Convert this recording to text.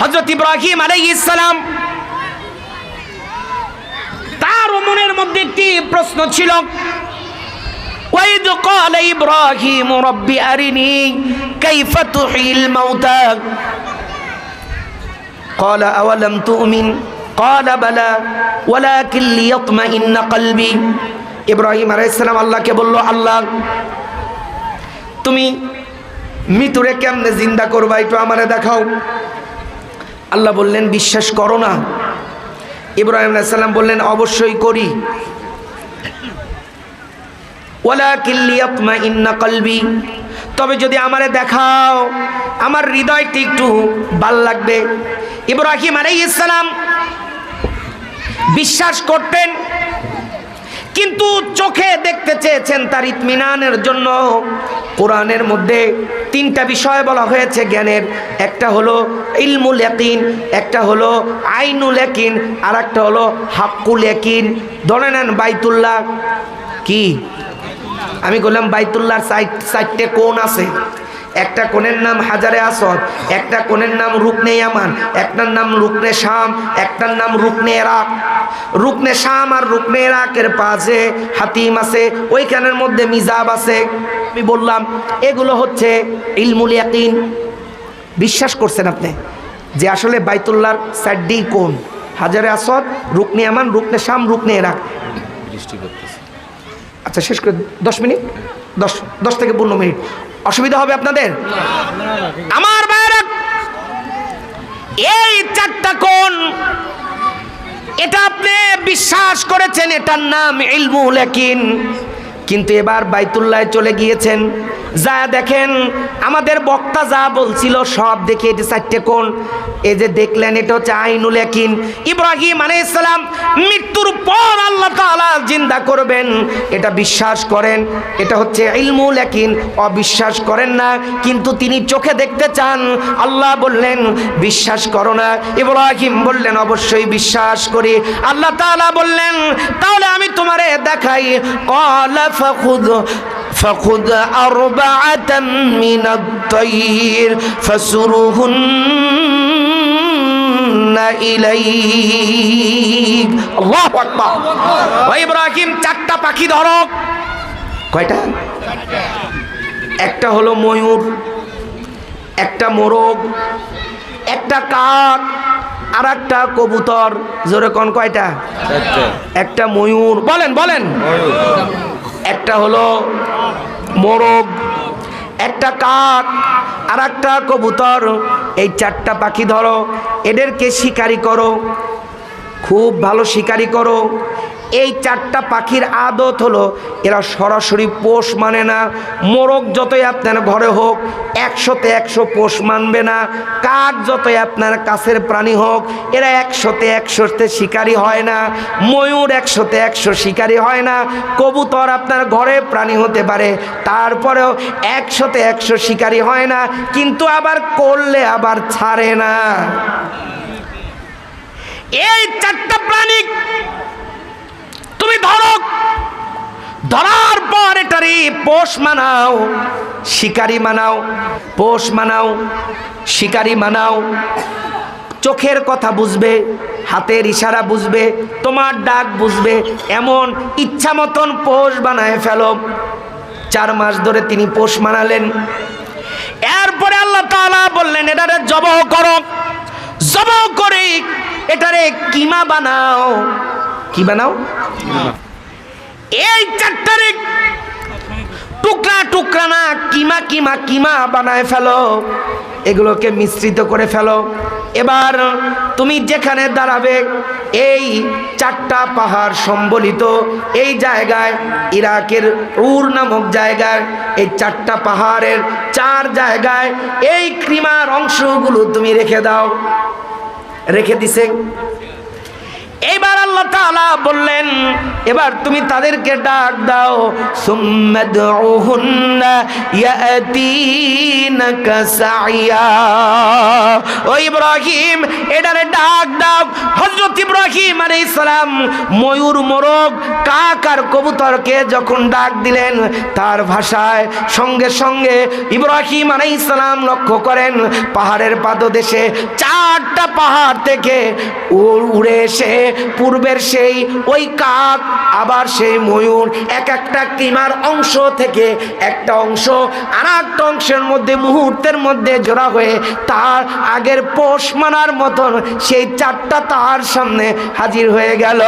হজরত ইব্রাহিম আলাইহিসসালাম তার মনের মধ্যে একটি প্রশ্ন ছিল وإذ قال إبراهيم رب أرني كيف تحيي الموتى قال أولم تؤمن قال بلى ولكن ليطمئن قلبي ইব্রাহিম আলাইহিসসালাম আল্লাহকে বলল আল্লাহ তুমি মৃতুরে কেমনে জিন্দা করবা একটু আমারে দেখাও। আল্লাহ বললেন, বিশ্বাস করো না। ইব্রাহিম আলাইসাল্লাম বললেন, অবশ্যই করি। ওলা কিল্লিয়াতমা ইন্না কলবি। তবে যদি আমারে দেখাও, আমার হৃদয়টি একটু ভালো লাগবে। ইব্রাহিম আলাইহিস সালাম বিশ্বাস করতেন, কিন্তু চোখে দেখতে চেয়েছেন তার ইতমিনানের জন্য। কোরআনের মধ্যে তিনটা বিষয় বলা হয়েছে জ্ঞানের। একটা হলো ইলমুল ইয়াকিন, একটা হলো আইনুল ইয়াকিন আর একটা হলো হাক্কুল ইয়াকিন। ধরে নেন বাইতুল্লাহ। কি? আমি বললাম বাইতুল্লাহর সাইট সাইডটে কোন আছে? একটা কোণের নাম হাজারে আসদ একটা কোণের নাম রুকনে ইয়ামান একটার নাম রুকনে শাম একটার নাম রুকনে এরাক রুকনে শাম আর রুকনে এরাকের পাশে হাতিম আছে ওইখানের মধ্যে মিজাব আছে। আমি বললাম এগুলো হচ্ছে ইলমুল ইয়াকিন। বিশ্বাস করছেন আপনি যে আসলে বাইতুল্লার সাইডেই কোন? হাজারে আসদ রুকনে আমান রুকনে শাম রুকনে এরাক বৃষ্টি করতেছে। আচ্ছা শেষ করে দশ মিনিট। দশ দশ থেকে পনেরো মিনিট। অসুবিধা হবে আপনাদের? আমার ভাইরা এই চারটা কোন এটা আপনি বিশ্বাস করেছেন, এটার নাম ইলমুল কিন্তু এবার বাইতুল্লায় চলে গিয়েছেন। যা দেখেন, আমাদের বক্তা যা বলছিল সব দেখে এটি চারটে কোন এই যে দেখলেন, এটা হচ্ছে আইনুল একিন ইব্রাহিম আলাইসালাম মৃত্যুর পর আল্লাহ তালা জিন্দা করবেন। এটা বিশ্বাস করেন, এটা হচ্ছে ইলমুল একিন অবিশ্বাস করেন না, কিন্তু তিনি চোখে দেখতে চান। আল্লাহ বললেন, বিশ্বাস করো না। ইব্রাহিম বললেন, অবশ্যই বিশ্বাস করি। আল্লাহ তালা বললেন, তাহলে আমি তোমারে দেখাই। কলা ফাখুদ فخذ أربعة من الطير فسرهن إليك الله أكبر وإبراهيم চারটা পাখি ধরো কয়টা একটা হলো ময়ূর একটা মোরগ একটা কাক আর একটা কবুতর জোরে কোন কয়টা চারটে একটা ময়ূর বলেন বলেন একটা হলো মোরগ, একটা কাক আর একটা কবুতর। এই চারটা পাখি ধরো, এদেরকে শিকারি করো, খুব ভালো শিকারি করো। এই চারটা পাখির আদত হলো, এরা সরাসরি পোষ মানে না। মোরগ যতই আপনার ঘরে হোক, একশোতে একশো পোষ মানবে না। কাক যতই আপনার কাছের প্রাণী হোক, এরা একশোতে একশোতে শিকারি হয় না। ময়ূর একশোতে একশো শিকারি হয় না। কবুতর আপনার ঘরে প্রাণী হতে পারে, তারপরেও একশোতে একশো শিকারি হয় না। কিন্তু আবার করলে আবার ছাড়ে না। এই চারটা প্রাণী তুমি ধরো ধরার পর এটারই পোষ মানাও, শিকারি মানাও, পোষ মানাও, শিকারি মানাও। চোখের কথা বুঝবে, হাতের ইশারা বুঝবে, তোমার ডাক বুঝবে, এমন ইচ্ছা মতন পোষ বানায় ফেলো। চার মাস ধরে তিনি পোষ মানালেন। এরপরে আল্লাহ তাআলা বললেন, এটারে জব করো। জব করে এটারে কিমা বানাও। কি বানাও? এই চার তারিখ টুকরা টুকরা না কিমা কিমা কিমা বানায় ফেলো। এগুলোকে মিশ্রিত করে ফেলো। এবার তুমি যেখানে দাঁড়াবে, এই চারটা পাহাড় সম্বলিত এই জায়গায়, ইরাকের উর নামক জায়গায়, এই চারটা পাহাড়ের চার জায়গায় এই ক্রিমার অংশগুলো তুমি রেখে দাও। রেখে দিছে। তাআলা বললেন, এবার তুমি তাদেরকে ডাক দাও ডাক দাও। কাক আর কবুতরকে যখন ডাক দিলেন, তার ভাষায় সঙ্গে সঙ্গে ইব্রাহিম আলাইহিস সালাম লক্ষ্য করেন, পাহাড়ের পাদদেশে চারটা পাহাড় থেকে উড়ে এসে পূর্বের সেই ওই কাক, আবার সেই ময়ূর, এক একটা কিমার অংশ থেকে একটা অংশ আর একটা অংশের মধ্যে, মুহূর্তের মধ্যে জোড়া হয়ে তার আগের পোষ মানার মতন সেই চারটা তার সামনে হাজির হয়ে গেল।